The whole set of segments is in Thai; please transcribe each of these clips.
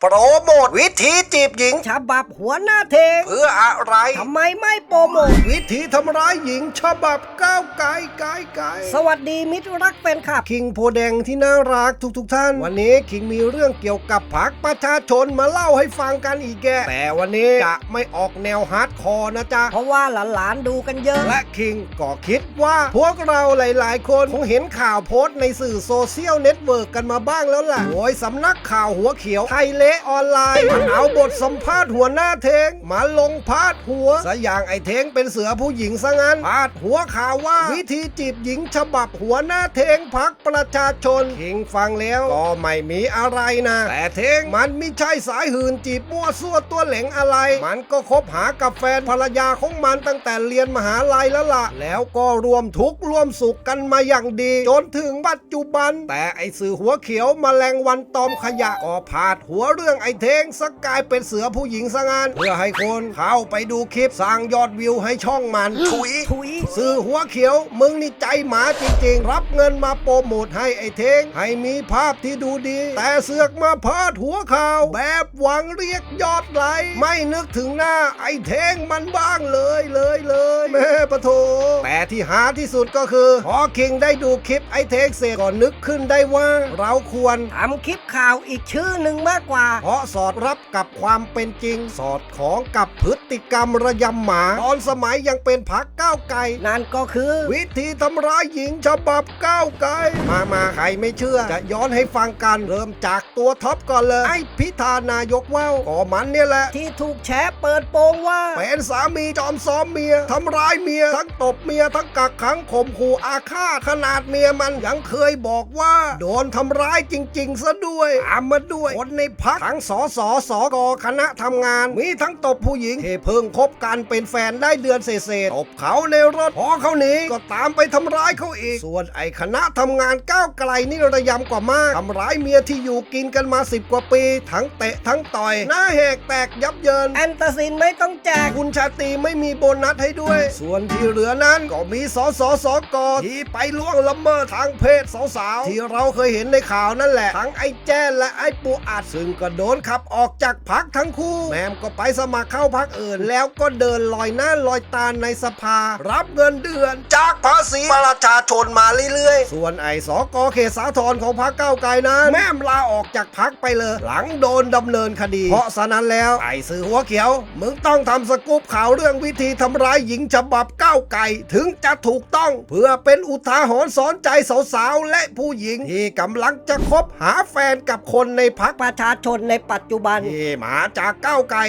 โปรโมทวิธีจีบหญิง ฉบับหัวหน้าเทง เพื่ออะไร ทำไมไม่โปรโมท วิธีทำร้ายหญิงฉบับก้าวไกลไกลไกลสวัสดีมิตรรักแฟนคลับ คิงโพแดงที่น่ารักทุกๆทท่าน วันนี้คิงมีเรื่องเกี่ยวกับพักประชาชนมาเล่าให้ฟังกันอีกแกแต่วันนี้จะไม่ออกแนวฮาร์ดคอร์นะจ๊ะ เพราะว่าหลานๆดูกันเยอะ และคิงก็คิดว่า พวกเราหลาย ๆ คนคงเห็นข่าวโพสต์ในสื่อโซเชียลเน็ตเวิร์กกันมาบ้างแล้วล่ะโดยสำนักข่าวหัวเขียวไทยเละออนไลน์มันเอาบทสัมภาษณ์หัวหน้าเทงมาลงพาดหัวซะอย่างไอเทงเป็นเสือผู้หญิงซะงั้นพาดหัวข่าวว่าวิธีจีบหญิงฉบับหัวหน้าเทงพักประชาชนคิงฟังแล้วก็ไม่มีอะไรนะ แต่เทงมันไม่ใช่สายหื่นจีบมั่วซั่วตัวเหลงอะไร มันก็คบหากับแฟนภรรยาของมันตั้งแต่เรียนมหาลัยแล้วล่ะ แล้วก็รวมทุกข์ร่วมสุขกันมาอย่างดี จนถึงปัจจุบัน แต่ไอสื่อหัวเขียวมแมลงวันตอมขยะก็พาดหัวเรื่องไอเทงสกกลายเป็นเสือผู้หญิงซะงั้นเพื่อให้คนเข้าไปดูคลิปสร้างยอดวิวให้ช่องมันถุยถุยสื่อหัวเขียว มึงนี่ใจหมาจริงๆ รับเงินมาโปรโมทให้ไอ้เทง ให้มีภาพที่ดูดี แต่เสือกมาพาดหัวข่าว แบบหวังเรียกยอดไลค์ไม่นึกถึงหน้าไอ้เทงมันบ้างเลยเลยเลยแม่ปะโถแต่ที่หาที่สุดก็คือ พอคิงได้ดูคลิปไอ้เทงเสร็จก็นึกขึ้นได้ว่า เราควรทำคลิปข่าวอีกชื่อหนึ่งมากกว่าเพราะสอดรับกับความเป็นจริง สอดคล้องกับพฤติกรรมระยำหมา ตอนสมัยยังเป็นพักก้าวไกลนั่นก็คือ วิธีทำร้ายหญิงฉบับก้าวไกลมามาใครไม่เชื่อ จะย้อนให้ฟังกันเริ่มจากตัวท็อปก่อนเลยไอ้พิธานายกว่าวก็มันเนี่ยแหละ ที่ถูกแฉเปิดโปงว่า เป็นสามีจอมซ้อมเมียทำร้ายเมีย ทั้งตบเมียทั้งกักขังข่มขู่อาฆาตขนาดเมียมันยังเคยบอกว่า โดนทำร้ายจริง ๆ ซะด้วยตามมาด้วยคนในพักทั้งสอสอสอกอคณะทำงาน มีทั้งตบผู้หญิงที่เพิ่งคบกันเป็นแฟนได้เดือนเศษๆตบเขาในรถพอเขาหนีก็ตามไปทำร้ายเขาอีก ส่วนไอ้คณะทำงานก้าวไกลนี่ระยำกว่ามากทำร้ายเมียที่อยู่กินกันมาสิบกว่าปี ทั้งเตะทั้งต่อย หน้าแหกแตกยับเยินแอนตาซินไม่ต้องแจกคุณชาตรีไม่มีโบนัสให้ด้วย ส่วนที่เหลือนั้นก็มีสสสกที่ไปล่วงละเมิดทางเพศสาวๆที่เราเคยเห็นในข่าวนั่นแหละ ทั้งไอ้แจ้และไอ้ปูอัดซึ่งก็โดนขับออกจากพักทั้งคู่ แมมก็ไปสมัครเข้าพักอื่น แล้วก็เดินลอยหน้าลอยตาในสภา รับเงินเดือน จากภาษีประชาชนมาเรื่อยๆ ส่วนไอ้สกเขตสาทรของพักเก้าวไกลนั้น แม่มลาออกจากพักไปเลย หลังโดนดำเนินคดี เพราะฉะนั้นแล้วไอ้สื่อหัวเขียว มึงต้องทำสกู๊ปข่าวเรื่องวิธีทำร้ายหญิงฉบับก้าวไก่ถึงจะถูกต้อง เพื่อเป็นอุทาหรณ์สอนใจสาวๆและผู้หญิงที่กำลังจะคบหาแฟนกับคนในพักประชาชนในปัจจุบันที่มาจากก้าวไก่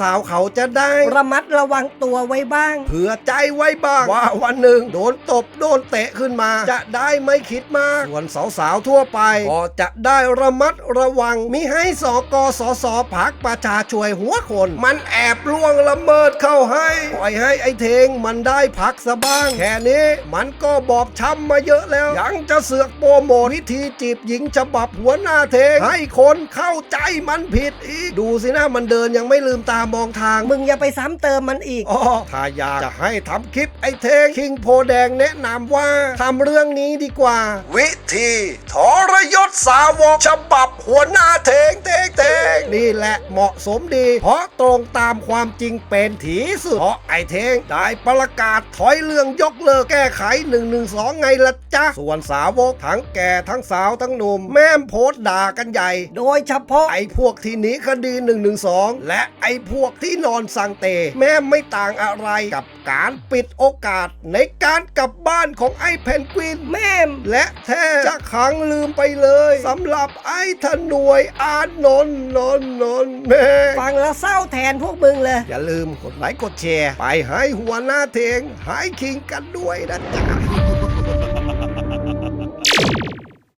สาวๆเขาจะได้ ระมัดระวังตัวไว้บ้าง เผื่อใจไว้บ้างว่าวันหนึ่งโดนตบโดนเตะขึ้นมา จะได้ไม่คิดมาก ส่วนสาวๆทั่วไป ก็จะได้ระมัดระวังมิให้สกสสพักประชาช่วยหัวคน มันแอบล่วงละเมิดเข้าให้ปล่อยให้ไอ้เทงมันได้พักซะบ้าง แค่นี้มันก็บอบช้ำมาเยอะแล้ว ยังจะเสือกโปรโมทวิธีจีบหญิงฉบับหัวหน้าเทงให้คนเข้าใจมันผิดอีก ดูสินะมันเดินยังไม่ลืมตามองทาง มึงอย่าไปซ้ำเติมมันอีก อ๋อถ้าอยากจะให้ทำคลิปไอ้เทงคิงโพแดงแนะนำว่าทำเรื่องนี้ดีกว่า วิธีทรยศสาวกฉบับหัวหน้าเทงเทงเทง นี่แหละเหมาะสมดี เพราะตรงตามความจริงเป็นที่สุดเพราะไอ้เทงได้ประกาศถอยเรื่องยกเลิกแก้ไข 112 ไงละจ๊ะส่วนสาวกทั้งแก่ทั้งสาวทั้งหนุ่มแม่มโพสต์ด่ากันใหญ่ โดยเฉพาะไอ้พวกที่หนีคดี 112 และไอ้พวกที่นอนสังเต แม้ไม่ต่างอะไรกับการปิดโอกาสในการกลับบ้านของไอ้เพนกวินแม่ม และแท้จะขังลืมไปเลยสำหรับไอ้ธนวยอานนท์นนท์นนท์แม่ฟังแล้วเศร้าแทนพวกมึงเลย อย่าลืมกดไลค์กดแชร์ ไปให้หัวหน้าเทงหายคิงกันด้วยนะจ๊ะ